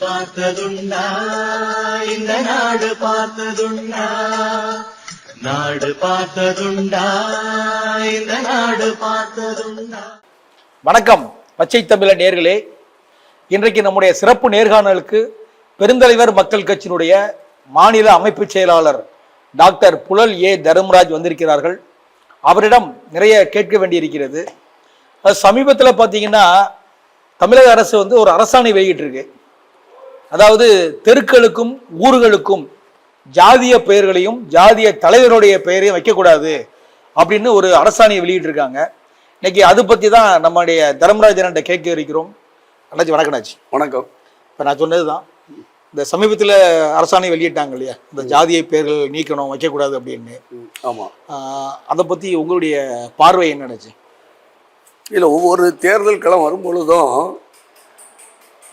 பார்த்ததுண்டா இந்த நாடு பார்த்ததுண்டா நாடு பார்த்ததுண்டா இந்த நாடு பார்த்ததுண்டா. வணக்கம் பச்சை தமிழ நேர்களே. இன்றைக்கு நம்முடைய சிறப்பு நேர்காணலுக்கு பெருந்தலைவர் மக்கள் கட்சியினுடைய மாநில அமைப்பு செயலாளர் டாக்டர் புலல் ஏ. தர்மராஜ் வந்திருக்கிறார்கள். அவரிடம் நிறைய கேட்க வேண்டியிருக்கிறது. சமீபத்தில் பார்த்தீங்கன்னா தமிழக அரசு வந்து ஒரு அரசாணை வெளியிட்டிருக்கு. அதாவது தெருக்களுக்கும் ஊர்களுக்கும் ஜாதிய பெயர்களையும் ஜாதிய தலைவருடைய பெயரையும் வைக்கக்கூடாது அப்படின்னு ஒரு அரசாணையை வெளியிட்டிருக்காங்க. இன்னைக்கு அது பற்றி தான் நம்முடைய தர்மராஜன்கிட்ட கேட்க இருக்கிறோம். அண்ணாச்சி வணக்கம் அண்ணாச்சி. வணக்கம். இப்போ நான் சொன்னது தான் இந்த சமீபத்தில் அரசாணை வெளியிட்டாங்க இல்லையா? இந்த ஜாதிய பெயர்கள் நீக்கணும் வைக்கக்கூடாது அப்படின்னு. ம், ஆமா. ஆஹ் அதை பற்றி உங்களுடைய பார்வை என்ன நினைச்சு இல்லை ஒவ்வொரு தேர்தல் களம் வரும்பொழுதும்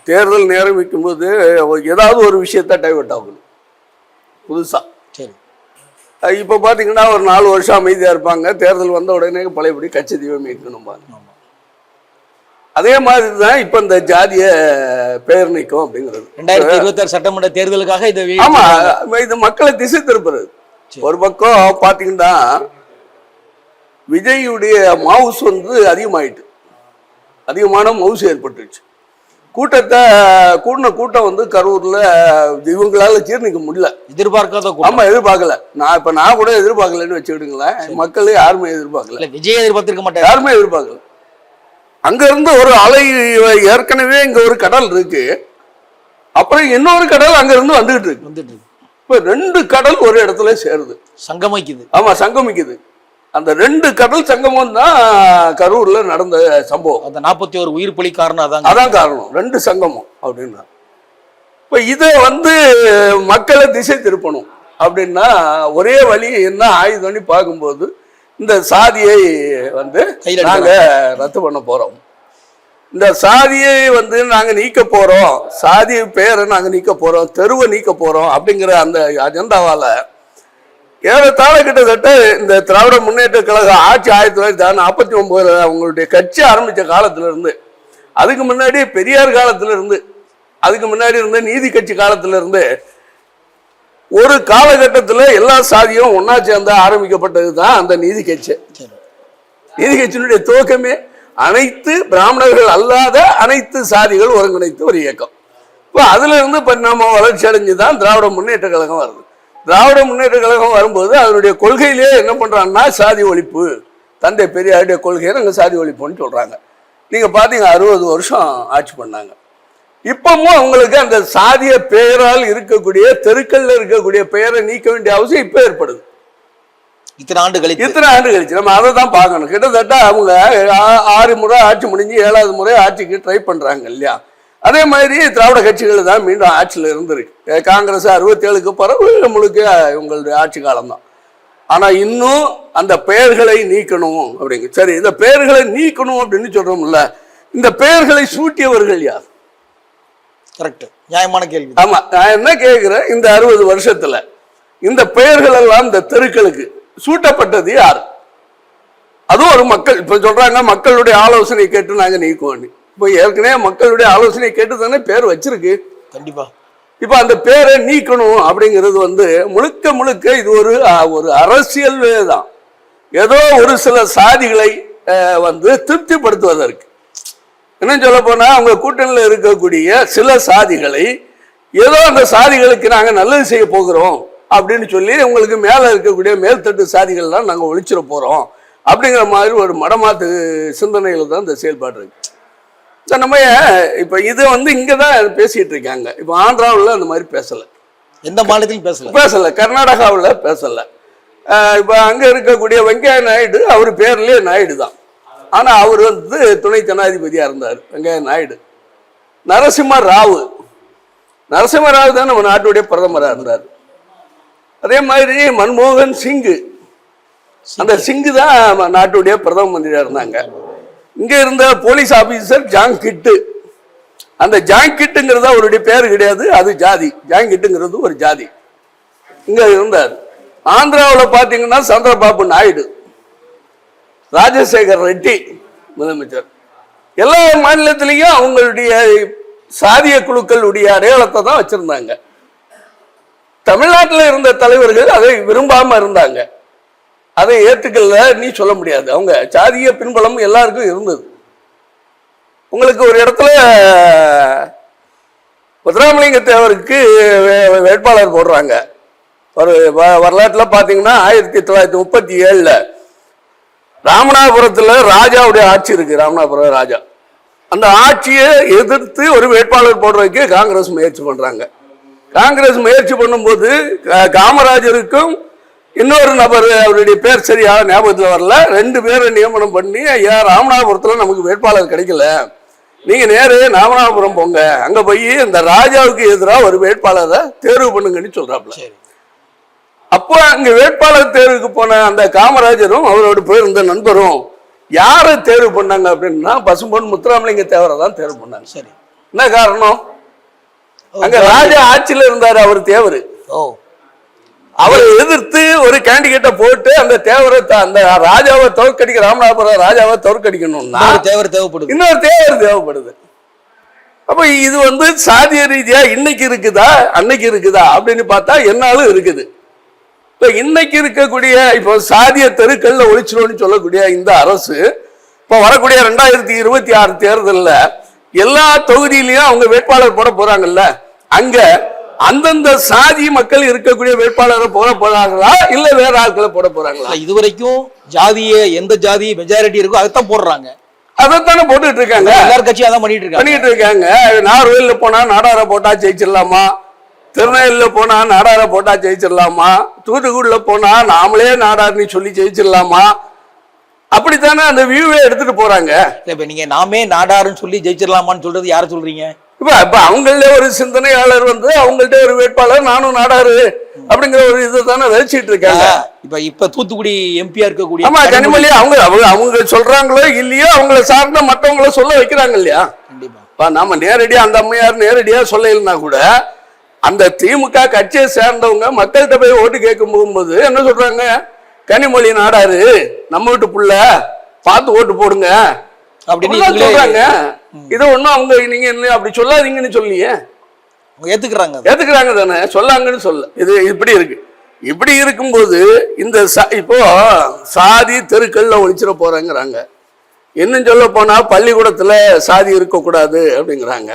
தேர்தல் நேரம் வைக்கும்போது ஏதாவது ஒரு விஷயத்த டைவர்ட் ஆகணும். புதுசா. சரி. இப்போ பார்த்தீங்கன்னா ஒரு நாலு வருஷம் அமைதியாக இருப்பாங்க. தேர்தல் வந்த உடனே பழையபடி கட்சி தீபம் இருக்கணும் ஆமாம் அதே மாதிரி தான் இப்போ இந்த ஜாதிய பெயர் நீக்கம் அப்படிங்கிறது. ரெண்டாயிரத்தி இருபத்தாறு சட்டமன்ற தேர்தலுக்காக இதை வெளியிட்டு- ஆமா இது மக்களை திசை திருப்புறது. ஒரு பக்கம் பாத்தீங்கன்னா விஜயுடைய மவுஸ் வந்து அதிகமாயிட்டு அதிகமான மவுஸ் ஏற்பட்டுச்சு கூட்டத்தை கூட்டின கூட்டம் வந்து கரூர்ல இவங்களால ஜீர்ணிக்க முடியல. எதிர்பார்க்காத கூட்டம். ஆமா எதிர்பார்க்கல. நான் இப்ப நான் கூட எதிர்பார்க்கலன்னு வச்சுக்கிடுங்களேன் மக்கள் யாருமே எதிர்பார்க்கல. விஜய் எதிர்பார்த்திருக்க மாட்டார். யாருமே எதிர்பார்க்கல. அங்க இருந்து ஒரு அலை ஏற்கனவே இங்க ஒரு கடல் இருக்கு. அப்புறம் இன்னொரு கடல் அங்க இருந்து வந்துகிட்டு இருக்கு. வந்துட்டு இருக்கு. இப்ப ரெண்டு கடல் ஒரு இடத்துல சேருது. சங்கமிக்குது. ஆமா சங்கமிக்குது. அந்த ரெண்டு கடல் சங்கமம் தான் கரூர்ல நடந்த சம்பவம். அந்த நாற்பத்தி ஒரு உயிர் பலி காரணம் அதாங்க. அதான் காரணம். ரெண்டு சங்கமம் அப்படின்னா. இப்ப இதை வந்து மக்களை திசை திருப்பணும் அப்படின்னா ஒரே வழி என்ன ஆயுதம்னு பார்க்கும்போது இந்த சாதியை வந்து கையில நாங்க ரத்து பண்ண போறோம். இந்த சாதியை வந்து நாங்க நீக்க போறோம். சாதி பெயரை நாங்க நீக்க போறோம். தெருவை நீக்க போறோம் அப்படிங்கிற அந்த அஜெண்டாவால ஏறத்தாழ கிட்டத்தட்ட இந்த திராவிட முன்னேற்ற கழக ஆட்சி ஆயிரத்தி தொள்ளாயிரத்தி நாற்பத்தி ஒன்பதுல அவங்களுடைய கட்சி ஆரம்பித்த காலத்திலிருந்து அதுக்கு முன்னாடி பெரியார் காலத்துல இருந்து அதுக்கு முன்னாடி இருந்த நீதி கட்சி காலத்திலிருந்து ஒரு காலகட்டத்தில் எல்லா சாதியும் ஒன்னா சேர்ந்து ஆரம்பிக்கப்பட்டது தான் அந்த நீதி கட்சி. நீதி கட்சியினுடைய துவக்கமே அனைத்து பிராமணர்கள் அல்லாத அனைத்து சாதிகள் ஒருங்கிணைத்து ஒரு இயக்கம். இப்போ அதுல இருந்து பரிணாம வளர்ச்சி அடைஞ்சு தான் திராவிட முன்னேற்ற கழகம் வருது. திராவிட முன்னேற்ற கழகம் வரும்போது அதனுடைய கொள்கையிலேயே என்ன பண்றாங்கன்னா சாதி ஒழிப்பு. தந்தை பெரியாருடைய கொள்கையை நாங்கள் சாதி ஒழிப்புன்னு சொல்றாங்க. நீங்க பாத்தீங்க அறுபது வருஷம் ஆட்சி பண்ணாங்க. இப்பவும் அவங்களுக்கு அந்த சாதிய பெயரால் இருக்கக்கூடிய தெருக்கள்ல இருக்கக்கூடிய பெயரை நீக்க வேண்டிய அவசியம் இப்ப ஏற்படுது. இத்தனை ஆண்டு கழித்து. இத்தனை ஆண்டு கழிச்சு. நம்ம அதை தான் பார்க்கணும். கிட்டத்தட்ட அவங்க ஆறு முறை ஆட்சி முடிஞ்சு ஏழாவது முறை ஆட்சிக்கு ட்ரை பண்றாங்க இல்லையா? அதே மாதிரி திராவிட கட்சிகள் தான் மீண்டும் ஆட்சியில் இருந்திருக்கு. காங்கிரஸ் அறுபத்தேழுக்கு பிறகு முழுக்க இவங்களுடைய ஆட்சி காலம்தான். ஆனா இன்னும் அந்த பெயர்களை நீக்கணும் அப்படிங்க சரி இந்த பெயர்களை நீக்கணும் அப்படின்னு சொல்றோம்ல இந்த பெயர்களை சூட்டியவர்கள் யார்? கரெக்ட் நியாயமான கேள்வி. ஆமா நான் என்ன கேட்கிறேன் இந்த அறுபது வருஷத்துல இந்த பெயர்கள் எல்லாம் இந்த தெருக்களுக்கு சூட்டப்பட்டது யார்? அதுவும் ஒரு மக்கள் இப்ப சொல்றாங்க மக்களுடைய ஆலோசனை கேட்டு நாங்க நீக்குவோம் இப்போ ஏற்கனவே மக்களுடைய ஆலோசனை கேட்டு தானே பேர் வச்சிருக்கு. கண்டிப்பா. இப்ப அந்த பேரை நீக்கணும் அப்படிங்கிறது வந்து முழுக்க முழுக்க இது ஒரு ஒரு அரசியல் தான் ஏதோ ஒரு சில சாதிகளை வந்து திருப்திப்படுத்துவதற்கு. இன்னும் சொல்ல போனா அவங்க கூட்டணியில் இருக்கக்கூடிய சில சாதிகளை ஏதோ அந்த சாதிகளுக்கு நாங்க நல்லது செய்ய போகிறோம் அப்படின்னு சொல்லி உங்களுக்கு மேல இருக்கக்கூடிய மேல்தட்டு சாதிகள்லாம் நாங்க ஒழிச்சிட போறோம் அப்படிங்கிற மாதிரி ஒரு மடமாத்து சிந்தனையில தான் இந்த செயல்பாடு இருக்கு. இந்த நம்ம இப்ப இது வந்து இங்க தான் பேசிட்டு இருக்காங்க. இப்ப ஆந்திராவில் அந்த மாதிரி பேசல. எந்த மாநிலத்திலும் பேசல? பேசல. கர்நாடகாவில் பேசல. இப்ப அங்க இருக்கக்கூடிய வெங்கையா நாயுடு அவர் பேர்லயே நாயுடு தான். ஆனா அவர் வந்து துணை ஜனாதிபதியா இருந்தார் வெங்கையா நாயுடு. நரசிம்ம ராவு. நரசிம்ம ராவ் தான் நம்ம நாட்டுடைய பிரதமரா இருந்தார். அதே மாதிரி மன்மோகன் சிங்கு. அந்த சிங்கு. தான் நாட்டுடைய பிரதம மந்திரியா இருந்தாங்க. இங்கே இருந்த போலீஸ் ஆபீசர் ஜாங் கிட்டு அந்த ஜாக்கிட்டுங்கிறது அவருடைய பேர் கிடையாது அது ஜாதி. ஜாங் கிட்டுங்கிறது ஒரு ஜாதி. இங்கே இருந்தார். ஆந்திராவில் பார்த்தீங்கன்னா சந்திரபாபு நாயுடு ராஜசேகர் ரெட்டி முதலமைச்சர். எல்லா மாநிலத்திலையும் அவங்களுடைய சாதிய குழுக்களுடைய அடையாளத்தை தான் வச்சுருந்தாங்க. தமிழ்நாட்டில் இருந்த தலைவர்கள் அதை விரும்பாமல் இருந்தாங்க. அதை ஏற்றுக்கல நீ சொல்ல முடியாது. அவங்க சாதிய பின்பலம் எல்லாருக்கும் இருந்தது. உங்களுக்கு ஒரு இடத்துல முத்துராமலிங்க தேவருக்கு வே- வேட்பாளர் போடுறாங்க. ஒரு வ- பார்த்தீங்கன்னா ஆயிரத்தி தொள்ளாயிரத்தி முப்பத்தி ஏழில் ராமநாதபுரத்தில் ராஜாவுடைய ஆட்சி இருக்கு ராமநாதபுரம் ராஜா. அந்த ஆட்சியை எதிர்த்து ஒரு வேட்பாளர் போடுறதுக்கு காங்கிரஸ் முயற்சி பண்ணுறாங்க காங்கிரஸ் முயற்சி பண்ணும்போது கா- காமராஜருக்கும் இன்னொரு நபர் அவருடைய பேர் சரியா ஞாபகத்தில் வரல. ரெண்டு பேரை நியமனம் பண்ணி ஐயா ராமநாதபுரத்துல நமக்கு வேட்பாளர் கிடைக்கல. நீங்க நேரே ராமநாதபுரம் போங்க. அங்க போய் இந்த ராஜாவுக்கு எதிராக ஒரு வேட்பாளரை தேர்வு பண்ணுங்கன்னு சரி. அப்போ அங்க வேட்பாளர் தேர்வுக்கு போன அந்த காமராஜரும் அவரோட போயிருந்த நண்பரும் யாரை தேர்வு பண்ணாங்க அப்படின்னா பசும்பொன் முத்துராமலிங்க தேவரை தான் தேர்வு பண்ணாங்க. சரி. என்ன காரணம்? அங்க ராஜா ஆட்சியில இருந்தாரு அவர் தேவர். ஓ. அவரை எதிர்த்து ஒரு கேண்டிடேட்டை போட்டு அந்த தேவரை அந்த ராஜாவை தோற்கடிக்க ராமநாதபுரம் ராஜாவை தோற்கடிக்கணும்னா தேவர் தேவைப்படுது. இன்னொரு தேவர் தேவைப்படுது. அப்ப இது வந்து சாதிய ரீதியா இன்னைக்கு இருக்குதா அன்னைக்கு இருக்குதா அப்படின்னு பார்த்தா என்னாலும் இருக்குது. இப்ப இன்னைக்கு இருக்கக்கூடிய இப்போ சாதிய தெருக்கள்ல ஒழிச்சிரும்னு சொல்லக்கூடிய இந்த அரசு இப்ப வரக்கூடிய ரெண்டாயிரத்தி இருபத்தி ஆறு தேர்தல்ல எல்லா தொகுதியிலயும் அவங்க வேட்பாளர் போட போறாங்கல்ல. அங்க அந்தந்த சாதி மக்கள் இருக்கக்கூடிய வேட்பாளரை போட போறாங்களா? இல்ல வேற ஆட்களை போட போறாங்களா? இதுவரைக்கும் ஜாதிய எந்த ஜாதி மெஜாரிட்டி இருக்கோ அதைத்தான் போடுறாங்க. அதைத்தானே போட்டுட்டு இருக்காங்க. எல்லார் கட்சியும் அதான் பண்ணிட்டு இருக்காங்க. பண்ணிட்டு இருக்காங்க. நார்வேல்ல போனா நாடார போட்டா ஜெயிச்சிடலாமா? திருநெல்வேலியில போனா நாடார போட்டா ஜெயிச்சிடலாமா? தூத்துக்குடியில போனா நாமளே நாடார்னு சொல்லி ஜெயிச்சிடலாமா? அப்படித்தானே அந்த வியூவை எடுத்துட்டு போறாங்க. இப்ப நீங்க நாமே நாடாருன்னு சொல்லி ஜெயிச்சிடலாமான்னு சொல்றது யார சொல்றீங்க? இப்ப இப்ப அவங்கள ஒரு சிந்தனையாளர் வந்து அவங்கள்ட்ட ஒரு வேட்பாளர் நானும் நாடாரு அப்படிங்கிற ஒரு இதை தானே விதைச்சிட்டு இருக்காங்க இப்ப இப்ப தூத்துக்குடி எம்பியா இருக்கக்கூடிய ஆமா கனிமொழி அவங்க அவங்க அவங்க சொல்றாங்களோ இல்லையோ அவங்கள சார்ந்த மற்றவங்கள சொல்ல வைக்கிறாங்க இல்லையா? கண்டிப்பா. நாம நேரடியா அந்த அம்மையார் நேரடியா சொல்லலைன்னா கூட அந்த திமுக கட்சியை சேர்ந்தவங்க மக்கள்கிட்ட போய் ஓட்டு கேட்க போகும்போது என்ன சொல்றாங்க? கனிமொழி நாடாரு நம்ம வீட்டு புள்ள பார்த்து ஓட்டு போடுங்க. அப்படின்னு சொல்றாங்க. இதை ஒண்ணும் அவங்க நீங்க அப்படி சொல்லாதீங்கன்னு சொல்லியே. ஏத்துக்கிறாங்க. ஏத்துக்கிறாங்க தானே? சொல்லாங்கன்னு சொல்ல. இது இப்படி இருக்கு. இப்படி இருக்கும்போது இந்த இப்போ சாதி தெருக்கள்ல ஒழிச்சிட போறாங்கிறாங்க. இன்னும் சொல்ல போனா பள்ளிக்கூடத்துல சாதி இருக்கக்கூடாது அப்படிங்கிறாங்க.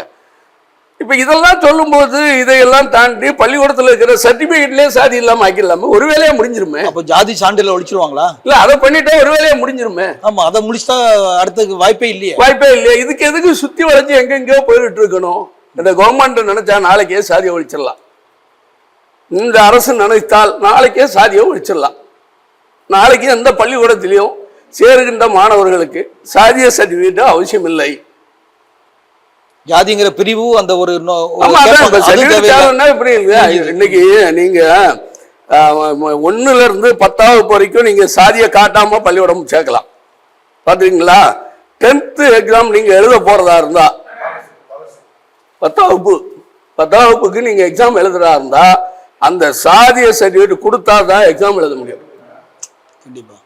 இப்ப இதெல்லாம் சொல்லும்போது இதையெல்லாம் தாண்டி பள்ளிக்கூடத்துல இருக்கிற சர்டிபிகேட்லயே சாதி இல்லாம ஆக்கிடலாம. ஒரு வேலையா முடிஞ்சிருமே. அப்ப ஜாதி சான்றிதழ் ஒழிச்சிருவாங்களா? இல்ல அதை பண்ணிட்டா ஒரு வேலையா முடிஞ்சிருமே. ஆமா அதை முடிச்சுட்டா அடுத்ததுக்கு வாய்ப்பே இல்லையே. வாய்ப்பே இல்லையா. இதுக்கு எதுக்கு சுத்தி வளைஞ்சு எங்கெங்கயோ போயிட்டு இருக்கணும்? இந்த கவர்மெண்ட் நினைச்சா நாளைக்கே சாதியை ஒழிச்சிடலாம். இந்த அரசு நினைத்தால் நாளைக்கே சாதியை ஒழிச்சிடலாம். நாளைக்கு எந்த பள்ளிக்கூடத்திலையும் சேருகின்ற மாணவர்களுக்கு சாதிய சர்டிபிகேட் அவசியம் இல்லை ஜாதிங்கிற பிரிவு அந்த ஒரு இப்படி இன்னைக்கு நீங்க ஒண்ணுல இருந்து பத்தாவது வரைக்கும் நீங்க சாதியை காட்டாம பள்ளிக்கூடம் சேர்க்கலாம். பாத்தீங்களா? டென்த் எக்ஸாம் நீங்க எழுத போறதா இருந்தா பத்தாம் வகுப்பு பத்தாம் வகுப்புக்கு நீங்க எக்ஸாம் எழுதுறதா இருந்தா அந்த சாதிய சர்டிபிகேட் கொடுத்தாதான் எக்ஸாம் எழுத முடியும். கண்டிப்பா.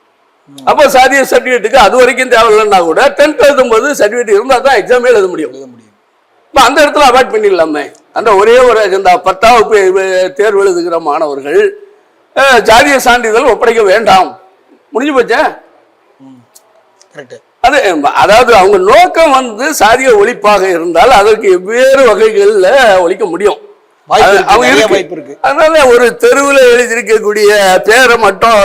அப்ப சாதிய சர்டிபிகேட்டுக்கு அது வரைக்கும் தேவையில்லைன்னா கூட டென்த் எழுதும்போது சர்டிபிகேட் இருந்தா தான் எக்ஸாமே எழுத முடியும். இப்ப அந்த இடத்துல அவாய்ட் பண்ணிடலாமே. அந்த ஒரே ஒரு இந்த பத்தாம் வகுப்பு தேர்வு எழுதுகிற மாணவர்கள் ஜாதிய சான்றிதழ் ஒப்படைக்க வேண்டாம். முடிஞ்சு போச்சே? அது அதாவது அவங்க நோக்கம் வந்து சாதிய ஒழிப்பாக இருந்தால் அதற்கு வெவ்வேறு வகைகள்ல ஒழிக்க முடியும். அதனால ஒரு தெருவில் எழுதியிருக்கக்கூடிய பேரை மட்டும்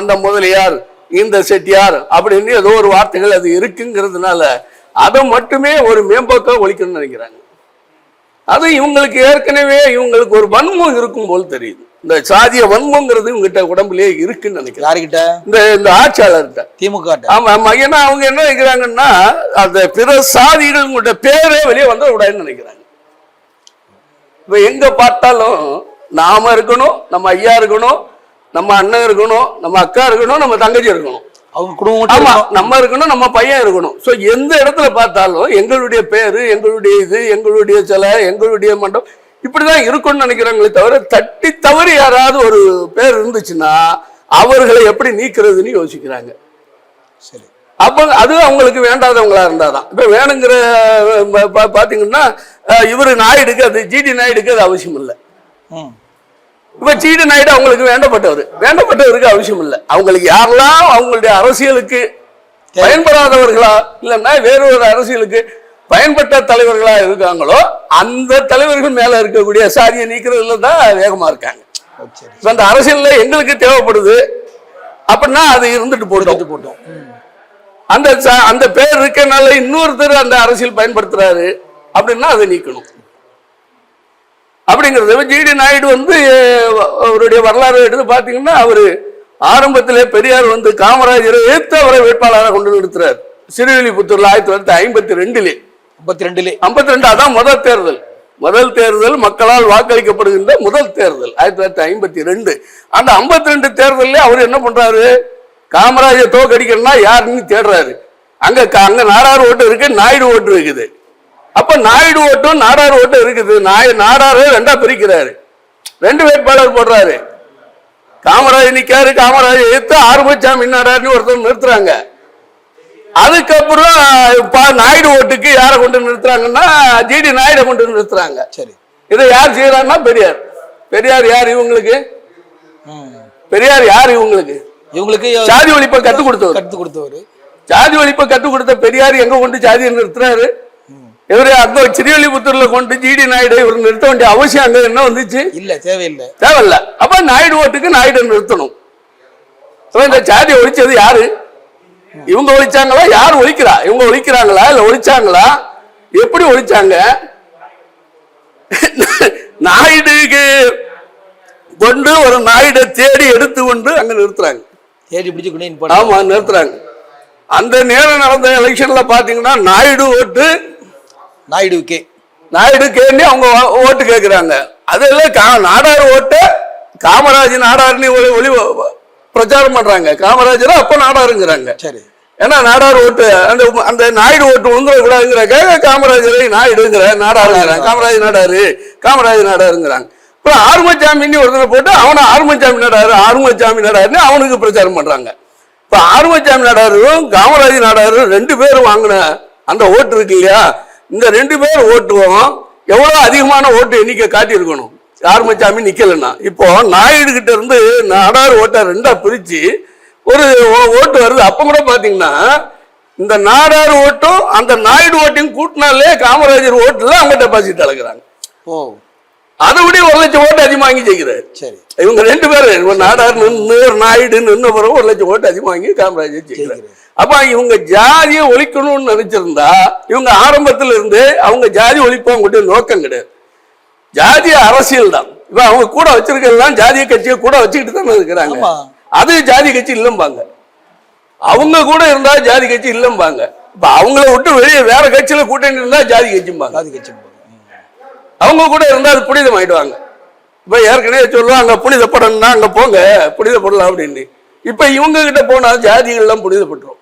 அந்த முதலியார் இந்த செட்டியார் அப்படின்னு ஏதோ ஒரு வார்த்தைகள் அது இருக்குங்கிறதுனால அதை மட்டுமே ஒரு மேம்போக்கா ஒழிக்கணும்னு நினைக்கிறாங்க. அது இவங்களுக்கு ஏற்கனவே இவங்களுக்கு ஒரு வன்மம் இருக்கும் போல் தெரியுது. இந்த சாதிய வன்மங்கிறது இவங்ககிட்ட உடம்புலயே இருக்குன்னு நினைக்கிறேன். யாருக்கிட்ட? இந்த இந்த ஆட்சியாளர்கிட்ட. திமுக ஆமா ஆமா. ஏன்னா அவங்க என்ன நினைக்கிறாங்கன்னா அந்த பிற சாதிகளுடைய பேரே வெளியே வந்த விடாதுன்னு நினைக்கிறாங்க. இப்ப எங்க பார்த்தாலும் நாம இருக்கணும் நம்ம ஐயா இருக்கணும் நம்ம அண்ணன் இருக்கணும் நம்ம அக்கா இருக்கணும் நம்ம தங்கச்சி இருக்கணும். அவங்க குடும்பம் ஆமா. நம்ம இருக்கணும் நம்ம பையன் இருக்கணும். சோ எந்த இடத்துல பார்த்தாலும் எங்களுடைய பேரு எங்களுடைய இது எங்களுடைய சிலை எங்களுடைய மண்டபம் இப்படிதான் இருக்கும்னு நினைக்கிறாங்களே தவிர தட்டி தவறி யாராவது ஒரு பேர் இருந்துச்சுன்னா அவர்களை எப்படி நீக்கிறதுன்னு யோசிக்கிறாங்க. சரி. அப்போ அது அவங்களுக்கு வேண்டாதவங்களா இருந்தாதான். இப்ப வேணுங்கிற ப- ப- பாத்தீங்கன்னா அஹ், இவரு நாயுடுக்கு அது ஜிடி நாயுடுக்கு அது அவசியம் இல்லை இப்ப ஜிடி நாயுடு அவங்களுக்கு வேண்டப்பட்டவர். வேண்டப்பட்டவருக்கு அவசியம் இல்லை. அவங்களுக்கு யாரெல்லாம் அவங்களுடைய அரசியலுக்கு பயன்படாதவர்களா இல்லைன்னா வேறு ஒரு அரசியலுக்கு பயன்பட்ட தலைவர்களா இருக்காங்களோ அந்த தலைவர்கள் மேல இருக்கக்கூடிய சாதியை நீக்கிறதுல தான் வேகமா இருக்காங்க. இப்ப அந்த அரசியல்ல எங்களுக்கு தேவைப்படுது அப்படின்னா அது இருந்துட்டு போட்டோம். போட்டோம். அந்த அந்த பேர் இருக்கனால இன்னொருத்தர் அந்த அரசியல் பயன்படுத்துறாரு அப்படின்னா அதை நீக்கணும். அப்படிங்கிறது ஜிடி நாயுடு வந்து அவருடைய வரலாறு எடுத்து பார்த்தீங்கன்னா அவரு ஆரம்பத்திலே பெரியார் வந்து காமராஜரை எதிர்த்து அவரை வேட்பாளராக கொண்டு நிறுத்துறார். சிறுவில்லிபுத்தூர்ல ஆயிரத்தி தொள்ளாயிரத்தி ஐம்பத்தி ரெண்டுலே ஐம்பத்தி ரெண்டுலே ஐம்பத்தி ரெண்டு அதான் முதல் தேர்தல். முதல் தேர்தல் மக்களால் வாக்களிக்கப்படுகின்ற முதல் தேர்தல் ஆயிரத்தி தொள்ளாயிரத்தி ஐம்பத்தி ரெண்டு அந்த ஐம்பத்தி ரெண்டு தேர்தல்ல அவர் என்ன பண்றாரு? காமராஜர் தோக்கடிக்கணும்னா யாருன்னு தேடுறாரு? அங்க அங்க நாடார் ஓட்டு இருக்கு நாயுடு ஓட்டு இருக்குது. அப்ப நாயுடு ஓட்டும் நாடார் ஓட்டும் இருக்குது. நாய நாடாரை ரெண்டா பிரிக்கிறாரு. ரெண்டு வேட்பாளர் போடுறாரு. காமராஜர் நிக்காரு காமராஜர் எதிர்த்து ஆறுமுகசாமி நாடார்னு ஒருத்தர் நிறுத்துறாங்க. அதுக்கப்புறம் நாயுடு ஓட்டுக்கு யாரை கொண்டு நிறுத்துறாங்கன்னா ஜிடி நாயுடு கொண்டு நிறுத்துறாங்க. சரி. இதை யார் செய்யறாங்கன்னா பெரியார். பெரியார் யார் இவங்களுக்கு. பெரியார் யார் இவங்களுக்கு? இவங்களுக்கு சாதி ஒழிப்பை கத்து கொடுத்தவர். கத்து கொடுத்தவர். சாதி ஒழிப்பை கத்து கொடுத்த பெரியார் எங்க கொண்டு சாதியை நிறுத்துறாரு? இவரு அந்த சிறியலிபுத்தூர்ல கொண்டு ஜிடி நாயுடு இவர் நிறுத்த வேண்டிய அவசியம் அங்க என்ன வந்துச்சு? இல்ல தேவையில்லை. தேவையில்ல. அப்ப நாயுடு ஓட்டுக்கு நாயுடு நிறுத்தணும். இந்த சாதியை ஒழிச்சது யாரு? இவங்க ஒழிச்சாங்களா? யார் ஒழிக்கிறா? இவங்க ஒழிக்கிறாங்களா? இல்ல ஒழிச்சாங்களா? எப்படி ஒழிச்சாங்க? நாயுடுக்கு கொண்டு ஒரு நாயுடை தேடி எடுத்து கொண்டு அங்க நிறுத்துறாங்க. தேடி பிடிச்சு ஆமா நிறுத்துறாங்க. அந்த நேரம் நடந்த எலெக்ஷன்ல பாத்தீங்கன்னா நாயுடு ஓட்டு நாயுடுவுக்கே நாயுடு கேண்டி அவங்க ஓட்டு கேட்கிறாங்க அதெல்லாம் கா- நாடார் ஓட்டு காமராஜ் நாடார்னு ஒளி ஒளி பிரச்சாரம் பண்றாங்க. காமராஜர் அப்ப நாடாருங்கிறாங்க. சரி. ஏன்னா நாடார் ஓட்டு அந்த அந்த நாயுடு ஓட்டு வந்துடக்கூடாதுங்கிறக்காக காமராஜரை நாயுடுங்கிற நாடாருங்கிறாங்க. காமராஜ் நாடாரு காமராஜ் நாடாருங்கிறாங்க. இப்போ ஆறுமச்சாமின்னு ஒருத்தனை போட்டு அவனை ஆறுமச்சாமி நாடாரு ஆறுமச்சாமி நாடாருன்னு அவனுக்கு பிரச்சாரம் பண்றாங்க. இப்போ ஆறுமச்சாமி நாடாரும் காமராஜ் நாடாரும் ரெண்டு பேரும் வாங்கின அந்த ஓட்டு இருக்கு இல்லையா? இந்த ரெண்டு பேர் ஓட்டுவோம். எவ்வளவு அதிகமான ஓட்டு எண்ணிக்கை காட்டியிருக்கணும்? ஆறுமச்சாமி நிக்கலன்னா. இப்போ நாயுடு கிட்ட இருந்து நாடார் ஓட்டை ரெண்டா பிரிச்சு ஒரு ஓட்டு வருது. அப்ப கூட பாத்தீங்கன்னா இந்த நாடார் ஓட்டும் அந்த நாயுடு ஓட்டையும் கூட்டினாலே காமராஜர் ஓட்டுல அவங்க டெபாசிட் ஓ. அதை விட ஒரு லட்சம் ஓட்டு அதிகமாக வாங்கி ஜெயிக்கிறாரு. சரி. இவங்க ரெண்டு பேரும் நாடார் நின்று நாயுடு நின்று பிறகு ஒரு லட்சம் ஓட்டு அதிகமாக வாங்கி காமராஜர் ஜெயிக்கிறாரு. அப்ப இவங்க ஜாதியை ஒழிக்கணும்னு நினைச்சிருந்தா இவங்க ஆரம்பத்துல இருந்து அவங்க ஜாதி ஒழிப்பு அவங்ககிட்ட நோக்கம் கிடையாது. ஜாதிய அரசியல் தான் இப்ப அவங்க கூட வச்சிருக்கிறதுலாம் ஜாதிய கட்சியை கூட வச்சுக்கிட்டு தானே இருக்கிறாங்க. அது ஜாதி கட்சி இல்லம்பாங்க. அவங்க கூட இருந்தா ஜாதி கட்சி இல்லம்பாங்க. இப்ப அவங்கள விட்டு வெளியே வேற கட்சியில கூட்டணி இருந்தா ஜாதி கட்சிம்பாங்க. காது கட்சி. அவங்க கூட இருந்தா அது புனிதம் ஆயிடுவாங்க. இப்ப ஏற்கனவே சொல்லுவாங்க புனிதப்படணும்னா அங்க போங்க புனிதப்படலாம் அப்படின்னு. இப்ப இவங்க கிட்ட போனா ஜாதிகள் எல்லாம் புனிதப்பட்டுரும்.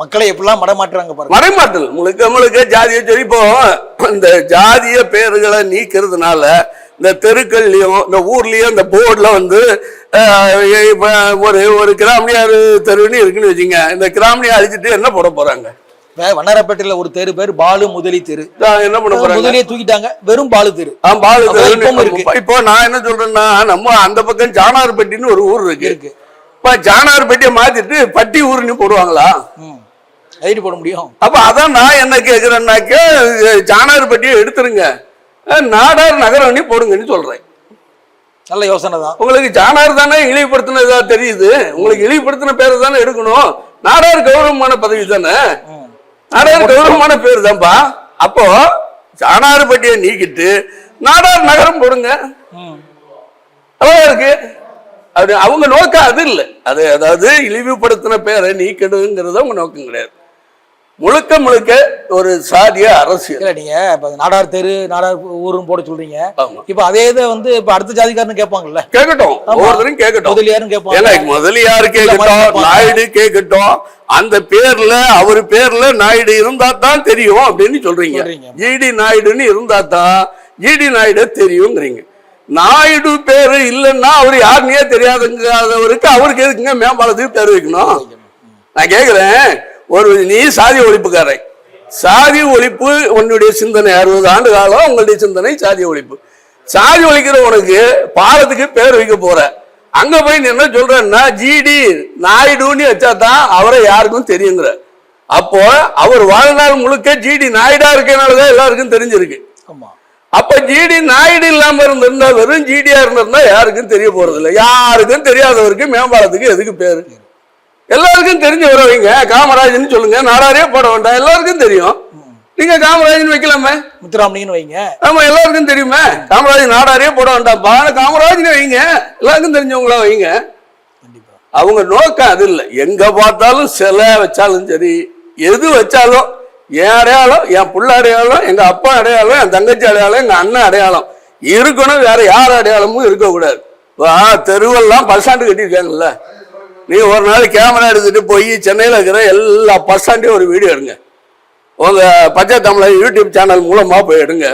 மக்களை எப்படிலாம் மடமாட்டுறாங்க பாருங்க. மறைமாட்டல் முழுக்க முழுக்க ஜாதியை சொல்லி இப்போ இந்த ஜாதிய பேர்களை நீக்கிறதுனால இந்த தெருக்கள்லயும் இந்த ஊர்லயும் இந்த போர்டுல வந்து இப்ப ஒரு ஒரு கிராமணியார் தெருன்னு இருக்குன்னு வச்சுங்க. இந்த கிராமணியை அழிச்சிட்டு என்ன போட போறாங்க? வண்ணாரப்பேட்டையில ஒரு தெரு பேர் பாலு முதலி தெரு. என்ன பண்ண போறாங்க? முதலியே தூக்கிட்டாங்க வெறும் பாலு தெரு. ஆ, பாலு. இப்போ- இப்போ நான் என்ன சொல்றேன்னா நம்ம அந்த பக்கம் ஜானார்பட்டின்னு ஒரு ஊர் இருக்கு. இருக்கு. இப்ப ஜானார்பட்டியை மாத்திட்டு பட்டி ஊருன்னு போடுவாங்களா? ஐடி போட முடியும். அப்ப அதான் நான் என்ன கேக்குறேன்னாக்க ஜானார்பட்டியை எடுத்துருங்க. அஹ், நாடார் நகரணி போடுங்கன்னு சொல்றேன். நல்ல யோசனை தான். உங்களுக்கு ஜானார் தானே இழிவுபடுத்தினதா தெரியுது? உங்களுக்கு இழிவுபடுத்தின பேர் தானே எடுக்கணும். நாடார் கௌரவமான பதவி தானே. நாடார் கௌரவமான பேர் தான்ப்பா அப்போ ஜானார்பட்டியை நீக்கிட்டு நாடார் நகரம் போடுங்க. அவ்வளவு இருக்கு. அது அவங்க நோக்கம் அது இல்லை. அது அதாவது இழிவுபடுத்தின பேரை நீக்கணுங்கிறது அவங்க நோக்கம் கிடையாது. முழுக்க முழுக்க ஒரு சாதிய அரசியல். இல்ல நீங்க இப்ப நாடார் தெரு நாடார் ஊருன்னு போட சொல்றீங்க. இப்ப அதே இதை வந்து இப்ப அடுத்த ஜாதிக்காரன்னு கேட்பாங்கல்ல. கேட்கட்டும். ஒவ்வொருத்தரும் கேட்கட்டும். முதலியாரும் கேட்பாங்க. முதலியார் கேட்கட்டும். நாயுடு கேட்கட்டும். அந்த பேர்ல அவர் பேர்ல நாயுடு இருந்தா தான் தெரியும் அப்படின்னு சொல்றீங்க. ஜிடி நாயுடுன்னு இருந்தா தான் ஜிடி நாயுடு தெரியுங்கிறீங்க நாயுடு பேரு இல்லைன்னா அவர் யாருன்னே தெரியாதுங்கிறவருக்கு அவருக்கு எதுக்குங்க மேம்பாலத்துக்கு பேர் வைக்கணும். நான் கேக்குறேன். ஒரு நீ சாதி ஒழிப்புக்காரன். சாதி ஒழிப்பு உன்னுடைய சிந்தனை. அறுபது ஆண்டு காலம் உங்களுடைய சிந்தனை சாதி ஒழிப்பு. சாதி ஒழிக்கிற உனக்கு பாலத்துக்கு பேர் வைக்க போற. அங்க போய் நீ என்ன சொல்றன்னா ஜிடி நாயுடுன்னு வச்சாதான் அவரை யாருக்கும் தெரியுங்கிற. அப்போ அவர் வாழ்நாள் முழுக்க ஜிடி நாயுடா இருக்கனாலதான் எல்லாருக்கும் தெரிஞ்சிருக்கு. ஆமா. அப்ப ஜிடி நாயுடு இல்லாம இருந்திருந்தா வெறும் ஜிடியா இருந்திருந்தா யாருக்கும் தெரிய போறது இல்லை யாருக்கும் தெரியாதவருக்கு மேம்பாலத்துக்கு எதுக்கு பேரு? எல்லாருக்கும் தெரிஞ்சு வர வைங்க காமராஜன் சொல்லுங்க. நாடாரே போட வேண்டாம். எல்லாருக்கும் தெரியும். நீங்க காமராஜன் வைக்கலாமே. முத்துராமலிங்கன்னு வைங்க. ஆமா எல்லாருக்கும் தெரியுமே. காமராஜன் நாடாரே போட வேண்டாம்ப்பா ஆனா காமராஜன் வைங்க. எல்லாருக்கும் தெரிஞ்சவங்களா வைங்க. அவங்க நோக்கம் அது இல்லை. எங்க பார்த்தாலும் சிலை வச்சாலும் சரி எது வச்சாலும் என் அடையாளம் என் புள்ள அடையாளம் எங்க அப்பா அடையாளம் என் தங்கச்சி அடையாளம் எங்க அண்ணன் அடையாளம். இருக்கணும் வேற யார் அடையாளமும் இருக்கக்கூடாது. வா தெருவெல்லாம் பஸ் ஸ்டாண்டு கட்டியிருக்காங்கல்ல. நீ ஒரு நாள் கேமரா எடுத்துட்டு போய் சென்னையில் இருக்கிற எல்லா பஸ் ஸ்டாண்டையும் ஒரு வீடியோ எடுங்க. உங்கள் பச்சை தமிழர் யூடியூப் சேனல் மூலமாக போய் எடுங்க.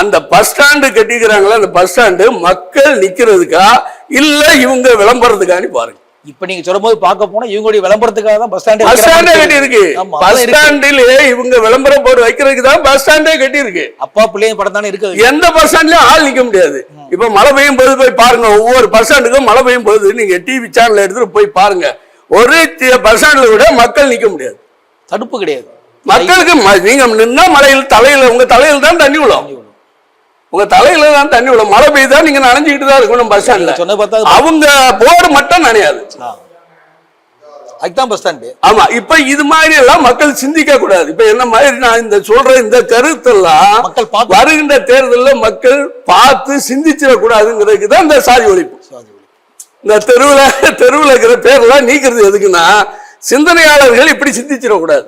அந்த பஸ் ஸ்டாண்டு கட்டிக்கிறாங்களா அந்த பஸ் ஸ்டாண்டு மக்கள் நிற்கிறதுக்கா இல்லை இவங்க விளம்பரத்துக்கான்னு பாருங்க. இப்ப நீங்க சொல்லும்போது பார்க்க போனா இவங்களுடைய விளம்பரத்துக்காக தான் பஸ் ஸ்டாண்ட் பஸ் ஸ்டாண்டே கட்டி இருக்கு. பஸ். ஸ்டாண்டிலே இவங்க விளம்பரம் போட்டு வைக்கிறதுக்கு தான் பஸ் ஸ்டாண்டே கட்டி இருக்கு அப்பா பிள்ளைங்க படம் தானே இருக்குது எந்த பஸ் ஸ்டாண்ட்லயும் ஆள் நிக்க முடியாது. இப்ப மழை பெய்யும் போது போய் பாருங்க ஒவ்வொரு பஸ் ஸ்டாண்டுக்கும் மழை பெய்யும் போது நீங்க டிவி சேனல் எடுத்துட்டு போய் பாருங்க. ஒரு பஸ் ஸ்டாண்ட்ல விட மக்கள் நிக்க முடியாது. தடுப்பு கிடையாது. மக்களுக்கு நீங்க நின்னா மலையில் தலையில உங்க தலையில தான் தண்ணி விழும். உங்க தலையில தான் தண்ணி விழும். மழை பெய்யுதா நீங்க நனைஞ்சுக்கிட்டு தான் இருக்கணும் பஸ் ஸ்டாண்ட்ல சொன்ன பார்த்தா அவங்க போர்டு மட்டும் நனையாது. அதுதான் பஸ் ஸ்டாண்டு ஆமா இப்ப இது மாதிரி எல்லாம் மக்கள் சிந்திக்க கூடாது. இப்ப என்ன மாதிரி நான் இந்த சொல்ற இந்த கருத்தெல்லாம் மக்கள் வருகின்ற தேர்தல்ல மக்கள் பார்த்து சிந்திச்சிட கூடாதுங்கிறதுக்கு தான் இந்த சாதி ஒழிப்பு. இந்த தெருவுல தெருவுல இருக்கிற பேரெல்லாம் நீக்கிறது எதுக்குன்னா சிந்தனையாளர்கள் இப்படி சிந்திச்சிடக்கூடாது.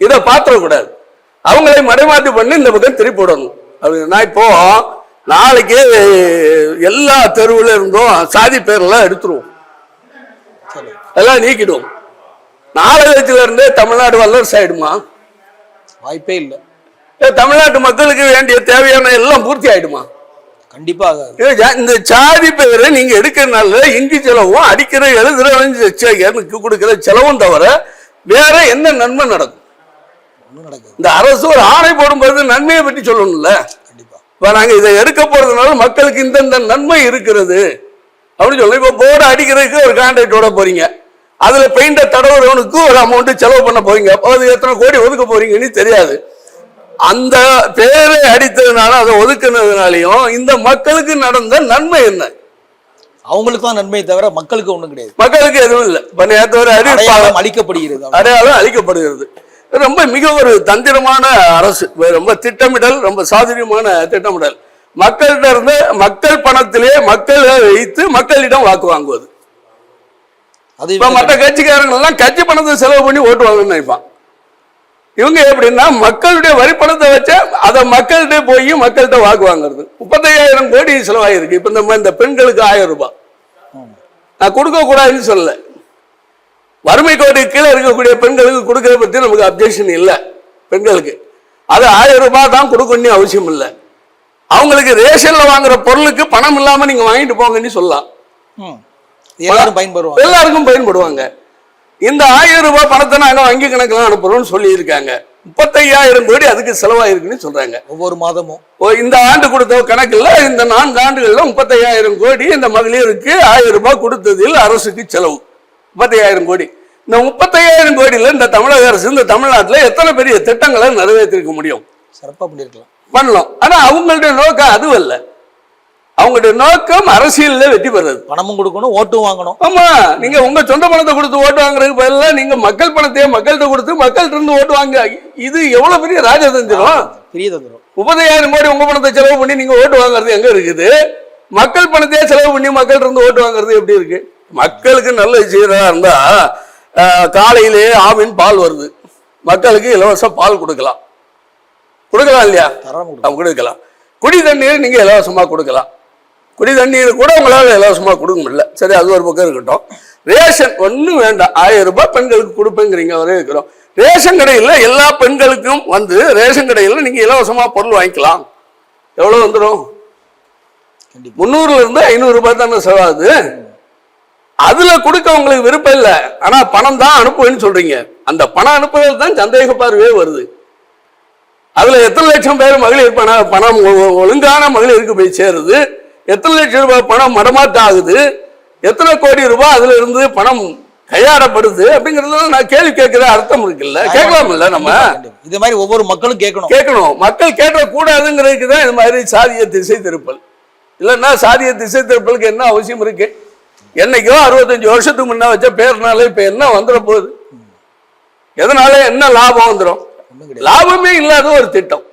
இதை பாத்திரக்கூடாது அவங்களை மடைமாற்றி பண்ணி இந்த பக்கம் திருப்பி விடணும் அப்படி நான் இப்போ நாளைக்கு எல்லா தெருவுல இருந்தும் சாதி பேரெல்லாம் எடுத்துருவோம். எல்லாம் நீக்கிடுவோம். நாடகத்துல இருந்தே தமிழ்நாடு வல்லரசு ஆயிடுமா? வாய்ப்பே இல்லை. ஏ, தமிழ்நாட்டு மக்களுக்கு வேண்டிய தேவையான எல்லாம் பூர்த்தி ஆயிடுமா? கண்டிப்பா ஆகாது. இது ஜா- இந்த சாதி பேரை நீங்க எடுக்கிறனால இங்கு செலவும் அடிக்கிற எழுதுறவனுக்கு கொடுக்கிற செலவும் தவிர வேற என்ன நன்மை நடக்கும்? இந்த அரசு ஒரு ஆணை போடும்போது நன்மையை பற்றி சொல்லணும்ல? இப்ப நாங்க இதை எடுக்க போறதுனால மக்களுக்கு இந்தந்த நன்மை இருக்கிறது. அப்படின்னு சொல்லி இப்ப போர்டு அடிக்கிறதுக்கு ஒரு கான்ட்ராக்டோட போறீங்க. அதுல பெயிண்ட தடவுறவனுக்கு ஒரு அமௌண்ட் செலவு பண்ண போறீங்க. அப்போ அது எத்தனை கோடி ஒதுக்க போறீங்கன்னு தெரியாது. அந்த பேரை அடித்ததுனால அதை ஒதுக்குனதுனாலையும் இந்த மக்களுக்கு நடந்த நன்மை என்ன? அவங்களுக்கு தான் நன்மை தவிர மக்களுக்கு ஒண்ணும் கிடையாது. மக்களுக்கு எதுவும் இல்லை. இப்ப அறிவிப்பாளர் அடையாளம் அளிக்கப்படுகிறது. அடையாளம் அளிக்கப்படுகிறது. ரொம்ப மிக ஒரு தந்திரமான அரசு. ரொம்ப திட்டமிடல் ரொம்ப சாதுரியமான திட்டமிடல். மக்கள்கிட்ட இருந்து மக்கள் பணத்திலே மக்களை வைத்து மக்களிடம் வாக்கு வாங்குவது. இப்ப மற்ற கட்சிக்காரங்க எல்லாம் கட்சி பணத்தை செலவு பண்ணி ஓட்டு வாங்கன்னு நினைப்பான். இவங்க எப்படின்னா மக்களுடைய வரி பணத்தை வச்சா அதை மக்கள்கிட்ட போய் மக்கள்கிட்ட வாக்கு வாங்குறது. முப்பத்தையாயிரம் கோடி செலவாயிருக்கு. இப்ப இந்த இந்த பெண்களுக்கு ஆயிரம் ரூபாய். நான் கொடுக்க கூடாதுன்னு சொல்லல. வறுமை கோடி கீழே இருக்கக்கூடிய பெண்களுக்கு கொடுக்கறத பத்தி நமக்கு அப்ஜெக்ஷன் இல்லை. பெண்களுக்கு. அது ஆயிரம் ரூபாய் தான் கொடுக்கணும்னு அவசியம் இல்லை. அவங்களுக்கு ரேஷன்ல வாங்குற பொருளுக்கு பணம் இல்லாம நீங்க வாங்கிட்டு போங்கன்னு சொல்லலாம். ம். எல்லாரும் பயன்பெறுவாங்க. எல்லாருக்கும் பயன்படுவாங்க. இந்த ஆயிரம் ரூபாய் பணத்தை நாங்க வங்கி கணக்குல அனுப்புறோம்னு சொல்லி இருக்காங்க முப்பத்தையாயிரம் கோடி அதுக்கு செலவாயிருக்குன்னு சொல்றாங்க. ஒவ்வொரு மாதமும். ஓ, இந்த ஆண்டு கொடுத்த கணக்குல இந்த நான்கு ஆண்டுகள்ல முப்பத்தையாயிரம் கோடி இந்த மகளிருக்கு ஆயிரம் ரூபாய் கொடுத்ததில் அரசுக்கு செலவு. முப்பத்தையாயிரம் கோடி. இந்த முப்பத்தையாயிரம் கோடியில இந்த தமிழக அரசு இந்த தமிழ்நாட்டுல எத்தனை பெரிய திட்டங்களை நிறைவேற்றிருக்க முடியும்? சிறப்பா பண்ணிருக்கலாம். பண்ணலாம். ஆனா அவங்களுடைய நோக்கம் அதுவும் இல்ல. அவங்களுடைய நோக்கம் அரசியல்ல வெற்றி பெறது பணமும் கொடுக்கணும் ஓட்டும் வாங்கணும். ஆமா நீங்க உங்க சொந்த பணத்தை கொடுத்து ஓட்டு வாங்குறதுக்கு பதிலா நீங்க மக்கள் பணத்தையே மக்கள்கிட்ட கொடுத்து மக்கள்கிட்ட இருந்து ஓட்டு வாங்க. இது எவ்வளவு பெரிய ராஜதந்திரம்? பெரிய தந்துரும். முப்பதாயிரம் கோடி உங்க பணத்தை செலவு பண்ணி நீங்க ஓட்டு வாங்குறது எங்க இருக்குது? மக்கள் பணத்தையே செலவு பண்ணி மக்கள் இருந்து ஓட்டு வாங்குறது எப்படி இருக்கு? மக்களுக்கு நல்ல செய்யறதா இருந்தா ஆஹ், காலையிலேயே ஆவின் பால் வருது. மக்களுக்கு இலவச பால் கொடுக்கலாம். கொடுக்கலாம் இல்லையா? தரம் கொடுக்கலாம். குடி தண்ணீர் நீங்க இலவசமா கொடுக்கலாம். குடி தண்ணீர் கூட உங்களால இலவசமா கொடுக்க முடியல. சரி அது ஒரு பக்கம் இருக்கட்டும். ரேஷன் ஒன்றும் வேண்டாம். ஆயிரம் ரூபாய் பெண்களுக்கு கொடுப்பேங்கிறீங்க வரை இருக்கிறோம். ரேஷன் கடையில் எல்லா பெண்களுக்கும் வந்து ரேஷன் கடையில் நீங்க இலவசமா பொருள் வாங்கிக்கலாம். எவ்வளவு வந்துடும்? முந்நூறுல இருந்து ஐநூறு ரூபாய் தானே செலவாகுது. அதுல கொடுக்க உங்களுக்கு விருப்பம் இல்ல. ஆனா பணம் தான் அனுப்புவேன்னு சொல்றீங்க. அந்த பணம் அனுப்புறது தான் சந்தேக பார்வையே வருது. அதுல எத்தனை லட்சம் பேர் மகளிர் பண பணம் ஒ- ஒழுங்கான மகளிருக்கு போய் சேருது. எத்தனை லட்சம் ரூபாய் பணம் மடமாற்றம் ஆகுது எத்தனை கோடி ரூபாய் அதுல இருந்து பணம் கையாடப்படுது அப்படிங்கறதுல நான் கேள்வி கேட்கிற அர்த்தம் இருக்குல்ல. கேட்கலாம்ல நம்ம? கண்டிப்பா, கண்டிப்பா. இது மாதிரி ஒவ்வொரு மக்களும் கேட்கணும். கேட்கணும். மக்கள் கேட்க கூடாதுங்கிறதுக்கு தான் இந்த மாதிரி சாதிய திசை திருப்பல். இல்லைன்னா சாதிய திசை திருப்பலுக்கு என்ன அவசியம் இருக்கு? என்னைக்கோ அறுபத்தஞ்சு வருஷத்துக்கு முன்ன வச்ச பேர்னால இப்ப என்ன வந்துட போகுது? எதனால என்ன லாபம் வந்துடும் லாபமே இல்லாத ஒரு திட்டம்.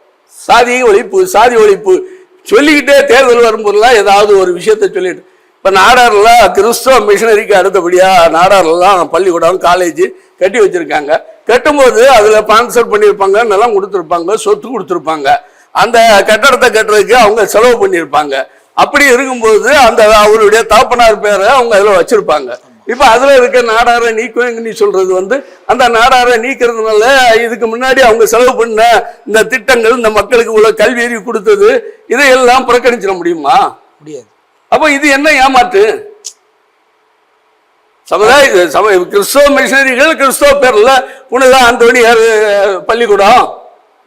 சாதி ஒழிப்பு சாதி ஒழிப்பு. சொல்லிக்கிட்டே தேர்தல் வரும்போதெல்லாம் ஏதாவது ஒரு விஷயத்த சொல்லிட்டு. இப்ப நாடார்ல கிறிஸ்துவ மிஷனரிக்கு அடுத்தபடியா நாடார்லாம் பள்ளிக்கூடம் காலேஜ் கட்டி வச்சிருக்காங்க. கட்டும்போது அதுல ஸ்பான்சர் பண்ணியிருப்பாங்க நிலம் கொடுத்துருப்பாங்க சொத்து கொடுத்துருப்பாங்க. அந்த கட்டடத்தை கட்டுறதுக்கு அவங்க செலவு பண்ணியிருப்பாங்க. அப்படி இருக்கும்போது அந்த அவருடைய தகப்பனார் பேரை அவங்க அதுல வச்சிருப்பாங்க. இப்ப அதுல இருக்க நாடாரை நீக்குவேங்க நீ சொல்றது வந்து அந்த நாடாரை நீக்கிறதுனால இதுக்கு முன்னாடி அவங்க செலவு பண்ண இந்த திட்டங்கள் இந்த மக்களுக்கு உள்ள கல்வி அறிவு கொடுத்தது இதையெல்லாம் புறக்கணிச்சிட முடியுமா? முடியாது. அப்ப இது என்ன ஏமாற்று? சமுதாய சம கிறிஸ்தவ மிஷனரிகள் கிறிஸ்தவ பேர்ல புனித அந்தோனியார் பள்ளிக்கூடம்.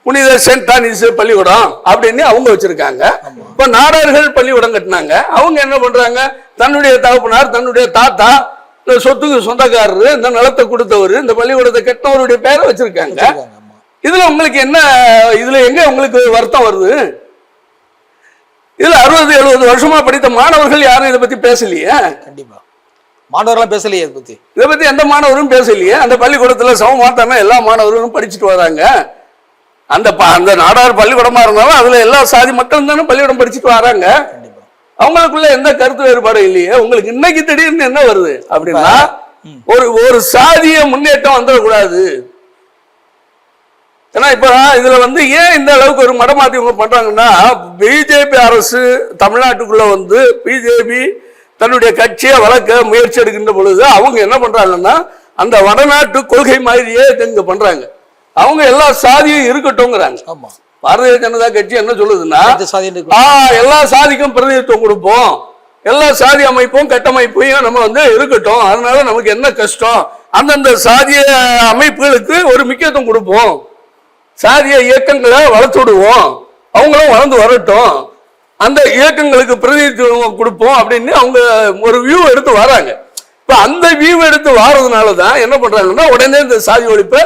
புனித சென்ட் ஆனிஸ் பள்ளிக்கூடம் அப்படின்னு அவங்க வச்சிருக்காங்க. இப்ப நாடார்கள் பள்ளிக்கூடம் கட்டினாங்க. அவங்க என்ன பண்றாங்க? தன்னுடைய தகப்பனார் தன்னுடைய தாத்தா சொத்துக்கு சொந்தக்காரரு இந்த நிலத்தை கொடுத்தவர் இந்த பள்ளிக்கூடத்தை கட்டினவருடைய பேரை வச்சிருக்காங்க. இதுல உங்களுக்கு என்ன இதுல எங்க உங்களுக்கு வருத்தம் வருது? இதுல அறுபது எழுபது வருஷமா படித்த மாணவர்கள் யாரும் இதை பத்தி பேசலையே? கண்டிப்பா. மாணவர்கள்லாம் பேசலையே இதை பத்தி? இதை பத்தி எந்த மாணவரும் பேசலையே? அந்த பள்ளிக்கூடத்துல சமமா தானே எல்லா மாணவர்களும் படிச்சுட்டு வராங்க. அந்த அந்த நாடார் பள்ளிக்கூடமா இருந்தாலும் அதுல எல்லா சாதி மக்களும் தானே பள்ளிக்கூடம் படிச்சுட்டு வராங்க. அவங்களுக்குள்ள எந்த கருத்து வேறுபாடும் இல்லையே. உங்களுக்கு இன்னைக்கு திடீர்னு என்ன வருது அப்படின்னா ஒரு ஒரு சாதிய முன்னேற்றம் வந்துடக்கூடாது. ஏன்னா இப்ப இதுல வந்து ஏன் இந்த அளவுக்கு ஒரு மடமாத்தி இவங்க பண்றாங்கன்னா பிஜேபி அரசு தமிழ்நாட்டுக்குள்ள வந்து பிஜேபி தன்னுடைய கட்சியை வளர்க்க முயற்சி எடுக்கின்ற பொழுது அவங்க என்ன பண்றாங்கன்னா அந்த வடநாட்டு கொள்கை மாதிரியே இங்க பண்றாங்க. அவங்க எல்லா சாதியும் இருக்கட்டும்ங்கிறாங்க. பாரதிய ஜனதா கட்சி என்ன சொல்லுதுன்னா எல்லா சாதிக்கும் பிரதிநிதித்துவம் கொடுப்போம். எல்லா சாதி அமைப்பும் கட்டமைப்பையும் நம்ம வந்து இருக்கட்டும். அதனால நமக்கு என்ன கஷ்டம்? அந்தந்த சாதிய அமைப்புகளுக்கு ஒரு முக்கியத்துவம் கொடுப்போம். சாதிய இயக்கங்களை வளர்த்து விடுவோம். அவங்களும் வளர்ந்து வரட்டும். அந்த இயக்கங்களுக்கு பிரதிநிதித்துவம் கொடுப்போம் அப்படின்னு அவங்க ஒரு வியூ எடுத்து வராங்க. இப்ப அந்த வியூ எடுத்து வாரதுனால தான் என்ன பண்றாங்கன்னா உடனே இந்த சாதி ஒழிப்பை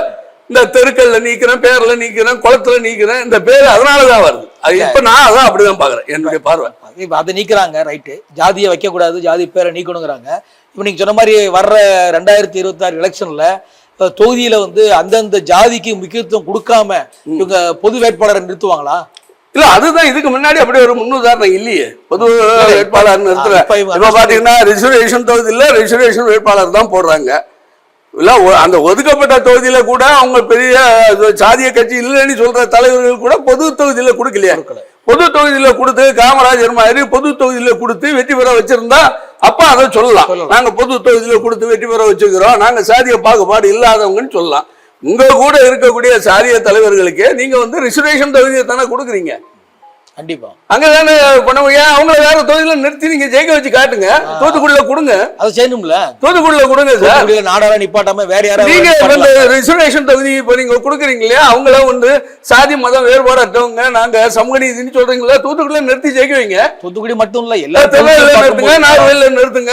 இந்த தெருக்கல்ல நீக்கிறேன் பேர்ல நீக்கிறேன் குளத்துல நீக்கிறேன் இந்த பேர் அதனாலதான் வருது. அது இப்ப நான் அதான் அப்படிதான் பாக்குறேன் என்னுடைய பார்வை. இப்ப அதை நீக்குறாங்க ரைட்டு ஜாதியை வைக்க கூடாது ஜாதி பேரை நீக்கணுங்கிறாங்க. இப்ப நீங்க சொன்ன மாதிரி வர்ற ரெண்டாயிரத்தி இருபத்தி ஆறு எலெக்ஷன்ல தொகுதியில வந்து அந்தந்த ஜாதிக்கு முக்கியத்துவம் கொடுக்காம இவங்க பொது வேட்பாளரை நிறுத்துவாங்களா? இல்ல அதுதான் இதுக்கு முன்னாடி அப்படி ஒரு முன்னுதாரணம் இல்லையே. பொது வேட்பாளர் நிறுத்துற இப்ப பாத்தீங்கன்னா ரிசர்வேஷன் தொகுதியில ரிசர்வேஷன் வேட்பாளர் தான் போடுறாங்க. இல்ல அந்த ஒதுக்கப்பட்ட தொகுதியில கூட அவங்க பெரிய சாதிய கட்சி இல்லைன்னு சொல்ற தலைவர்கள் கூட பொது தொகுதியில கொடுக்கலையா. கொடுக்கல. பொது தொகுதியில கொடுத்து காமராஜர் மாதிரி பொது தொகுதியில கொடுத்து வெற்றி பெற வச்சிருந்தா அப்ப அதை சொல்லலாம். சொல்லலாம். நாங்க பொது தொகுதியில கொடுத்து வெற்றி பெற வச்சுக்கிறோம். நாங்க சாதிய பாகுபாடு இல்லாதவங்கன்னு சொல்லலாம். உங்க கூட இருக்கக்கூடிய சாதிய தலைவர்களுக்கு நீங்க வந்து ரிசர்வேஷன் தொகுதியை தானே கொடுக்குறீங்க. கண்டிப்பா. அங்கதானே பண்ணுவோம் ஏன் அவங்கள வேற தொகுதியில நிறுத்தி நீங்க ஜெயிக்க வச்சு காட்டுங்க. தூத்துக்குடியில கொடுங்க. அதை செய்யணும்ல. தூத்துக்குடியில கொடுங்க சார். நாடாரா நிப்பாட்டாம வேற யாராவது நீங்க நிப்பாட்டலாம். ரிசர்வேஷன் தொகுதி இப்ப நீங்க கொடுக்குறீங்க இல்லையா? அவங்கள வந்து சாதி மதம் வேறுபாடற்றவங்க நாங்க சமூக நீதினு சொல்றீங்களா தூத்துக்குடியில நிறுத்தி ஜெயிக்க வைங்க தூத்துக்குடி மட்டும் இல்ல எல்லா தொகுதியும் நிறுத்துங்க நாகர்வேலியில நிறுத்துங்க.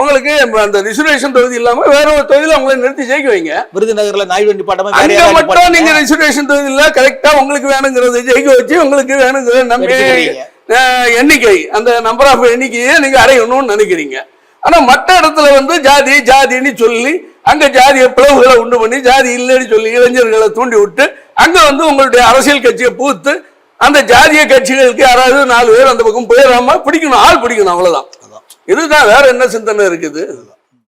உங்களுக்கு அந்த ரிசர்வேஷன் தொகுதி இல்லாம வேற ஒரு தொகுதியில அவங்கள நிறுத்தி ஜெயிக்க வைங்க விருதுநகர்ல நாயுடு நிப்பாட்டாம அங்க மட்டும் நீங்க. ரிசர்வேஷன் தொகுதியில கரெக்டா உங்களுக்கு வேணுங்கிறது ஜெயிக்க வச்சு உங்களுக்கு வேணுங்கிற நம்பி எடுத்துக்கிறீங்க. அஹ், எண்ணிக்கை. அந்த நம்பர் ஆஃப் எண்ணிக்கையை நீங்க அடையணும்னு நினைக்கிறீங்க. ஆனா மற்ற இடத்துல வந்து ஜாதி ஜாதின்னு சொல்லி அங்க ஜாதிய பிளவுகளை உண்டு பண்ணி ஜாதி இல்லைன்னு சொல்லி இளைஞர்களை தூண்டி விட்டு அங்க வந்து உங்களுடைய அரசியல் கட்சியை பூத்து அந்த ஜாதிய கட்சிகளுக்கு யாராவது நாலு பேர் அந்த பக்கம் போயிடாம பிடிக்கணும் ஆள் பிடிக்கணும் அவ்வளவுதான். இதுதான் வேற என்ன சிந்தனை இருக்குது?